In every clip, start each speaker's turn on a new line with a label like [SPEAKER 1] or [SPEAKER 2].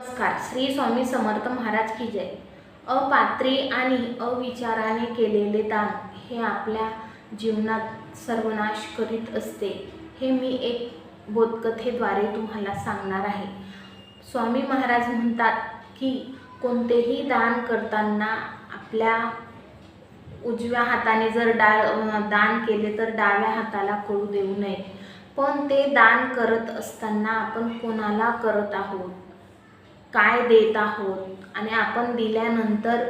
[SPEAKER 1] नमस्कार. श्री स्वामी समर्थ महाराज की जय. अपात्री आणि अविचाराने केलेले दान हे आपल्या जीवनात सर्वनाश करीत असते हे मी एक बोधकथेद्वारे तुम्हाला सांगणार आहे. स्वामी महाराज म्हणतात की कोणतेही दान करताना आपल्या उजव्या हाताने जर डाळ दान केले तर डाव्या हाताला कळू देऊ नये. पण ते दान करत असताना आपण कोणाला करत आहोत? काय देत आहोत? आणि आपण दिल्यानंतर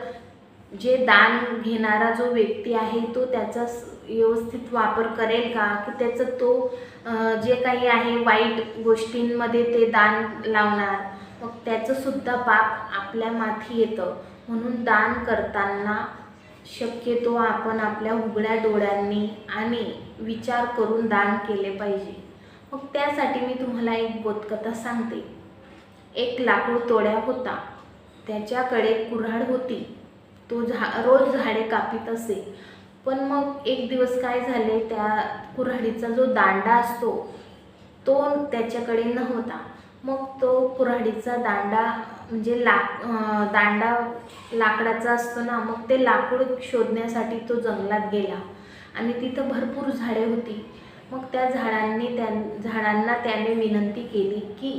[SPEAKER 1] जे दान घेणारा जो व्यक्ती आहे तो त्याचा व्यवस्थित वापर करेल का? की त्याचं तो जे काही आहे वाईट गोष्टींमध्ये ते दान लावणार मग त्याचंसुद्धा पाप आपल्या माथी येतं. म्हणून दान करताना शक्यतो आपण आपल्या उघड्या डोळ्यांनी आणि विचार करून दान केले पाहिजे. मग त्यासाठी मी तुम्हाला एक बोधकथा सांगते. एक लाकूड तोड्या होता. त्याच्याकडे कुऱ्हाड होती. तो झा रोज झाडे कापीत असे. पण मग एक दिवस काय झाले त्या कुऱ्हाडीचा जो दांडा असतो तो त्याच्याकडे नव्हता. मग तो कुऱ्हाडीचा दांडा म्हणजे लाक दांडा लाकडाचा असतो ना मग ते लाकूड शोधण्यासाठी तो जंगलात गेला. आणि तिथं भरपूर झाडे होती. मग त्या झाडांनी त्या झाडांना त्याने विनंती केली की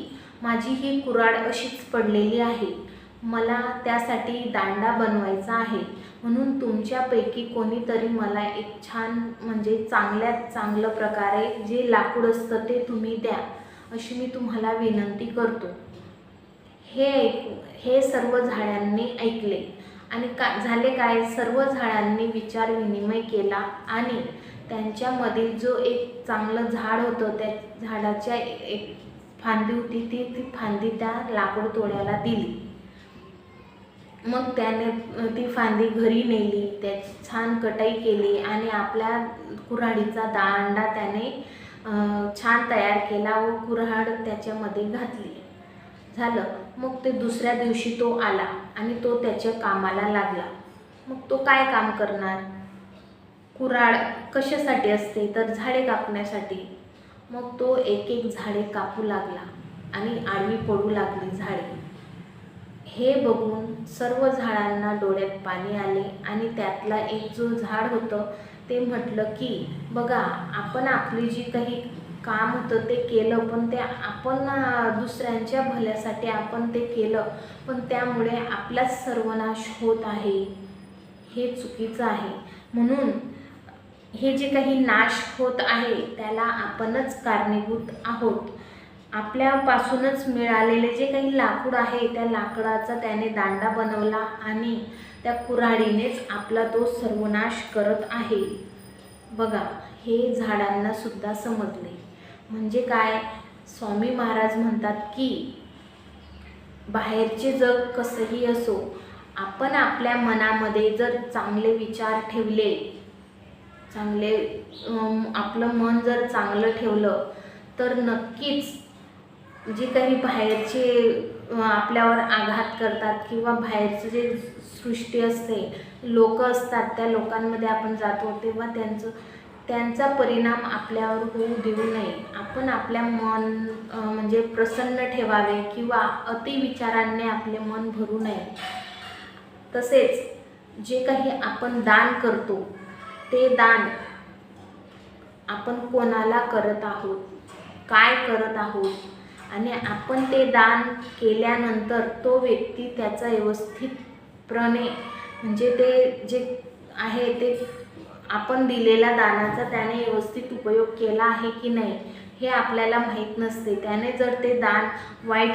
[SPEAKER 1] माझी ही कुऱ्हाड अशीच पडलेली आहे. मला त्यासाठी दांडा बनवायचा आहे. म्हणून तुमच्यापैकी कोणीतरी मला एक छान म्हणजे चांगल्यात चांगलं प्रकारे जे लाकूड असतं ते तुम्ही द्या अशी मी तुम्हाला विनंती करतो. हे ऐकू हे सर्व झाडांनी ऐकले. आणि का झाले काय? सर्व झाडांनी विचार विनिमय केला आणि त्यांच्यामधील जो एक चांगलं झाड होतं त्या झाडाच्या एक फांदी होती ती ती फांदी त्या लाकूड तोड्याला दिली. मग त्याने ती फांदी घरी नेली त्याची छान कटाई केली आणि आपल्या कुऱ्हाडीचा दांडा त्याने छान तयार केला व कुऱ्हाड त्याच्यामध्ये घातली. झालं. मग ते दुसऱ्या दिवशी तो आला आणि तो त्याच्या कामाला लागला. मग तो काय काम करणार? कुऱ्हाड कशासाठी असते? तर झाडे कापण्यासाठी. मग तो एक एक झाडे कापू लागला आणि आडवी पडू लागली झाडे. हे बघून सर्व झाडांना डोळ्यात पाणी आले आणि त्यातला एक जो झाड होतं ते म्हटलं की बघा आपण आपली जी काही काम होतं ते केलं पण ते आपण दुसऱ्यांच्या भल्यासाठी आपण ते केलं पण त्यामुळे आपलाच सर्वनाश होत आहे. हे चुकीचं आहे. म्हणून हे जे काही नाश होत आहे त्याला आपणच कारणीभूत आहोत. आपल्यापासूनच मिळालेले जे काही लाकूड आहे त्या लाकडाचा त्याने दांडा बनवला आणि त्या कुऱ्हाडीनेच आपला तो सर्वनाश करत आहे. बघा हे झाडांना सुद्धा समजले. म्हणजे काय? स्वामी महाराज म्हणतात की बाहेरचे जग कसंही असो आपण आपल्या मनामध्ये जर चांगले विचार ठेवले चांगले आपलं मन जर चांगलं ठेवलं तर नक्कीच जे काही बाहेरचे आपल्यावर आघात करतात किंवा बाहेरचं जे सृष्टी असते लोक असतात त्या लोकांमध्ये आपण जातो तेव्हा त्यांचं त्यांचा परिणाम आपल्यावर होऊ देऊ नये. आपण आपल्या मन म्हणजे प्रसन्न ठेवावे किंवा अतिविचारांनी आपले मन भरू नये. तसेच जे काही आपण दान करतो ते दान आपण कोणाला करत आहोत? काय करत आहोत? आणि आपण ते दान केल्यानंतर तो व्यक्ती त्याचा व्यवस्थितपणे म्हणजे ते जे आहे ते आपण दिलेल्या दानाचा त्याने व्यवस्थित उपयोग केला आहे की नाही हे आपल्याला माहीत नसते. त्याने जर ते दान वाईट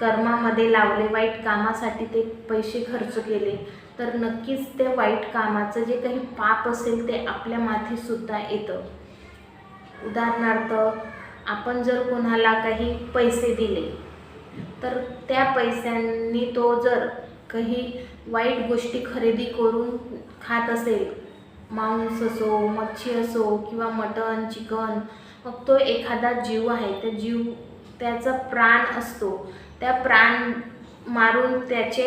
[SPEAKER 1] कर्मामध्ये लावले वाईट कामासाठी ते पैसे खर्च केले तर नक्कीच ते वाईट कामाचं जे काही पाप असेल ते आपल्या माथीसुद्धा येतं. उदाहरणार्थ आपण जर कोणाला काही पैसे दिले तर त्या पैशांनी तो जर काही वाईट गोष्टी खरेदी करून खात असेल मांस असो मच्छी असो किंवा मटण चिकन मग तो एखादा जीव आहे त्या जीव त्याचा प्राण असतो. त्या प्राण मारून त्याचे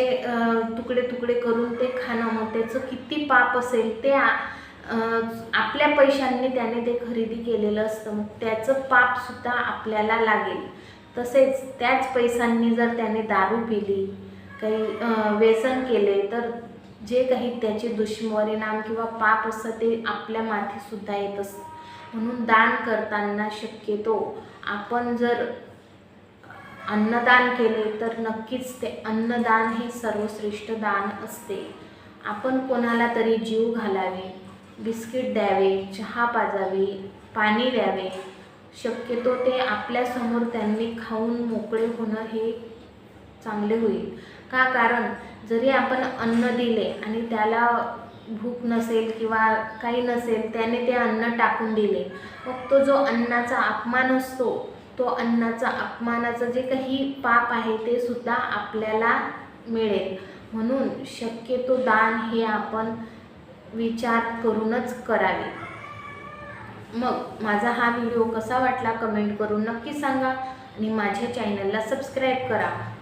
[SPEAKER 1] तुकडे तुकडे करून ते खाणं मग त्याचं किती पाप असेल ते आपल्या पैशांनी त्याने ते खरेदी केलेलं असतं. मग त्याचं पापसुद्धा आपल्याला लागेल. तसेच त्याच पैशांनी जर त्याने दारू पिली काही व्यसन केले तर जे काही त्याचे दुष्परिणाम किंवा पाप असतं ते आपल्या माथेसुद्धा येत असतं. म्हणून दान करताना शक्यतो आपण जर अन्नदान केले तर नक्कीच ते अन्नदान हे सर्वश्रेष्ठ दान असते. आपण कोणाला तरी जीव घालावे बिस्किट द्यावे चहा पाजावे पाणी द्यावे शक्यतो ते आपल्यासमोर त्यांनी खाऊन मोकळे होणं हे चांगले होईल. का? कारण जरी आपण अन्न दिले आणि त्याला भूक नसेल किंवा काही नसेल त्याने ते अन्न टाकून दिले. मग तो जो अन्नाचा अपमान असतो तो अन्नाचा अपमानाचं जे काही पाप आहे ते सुद्धा आपल्याला मिळेल. म्हणून शक्यतो दान हे आपण विचार करूनच करावे. मग माझा हा व्हिडिओ कसा वाटला कमेंट करून नक्की सांगा आणि माझ्या चॅनलला सबस्क्राईब करा.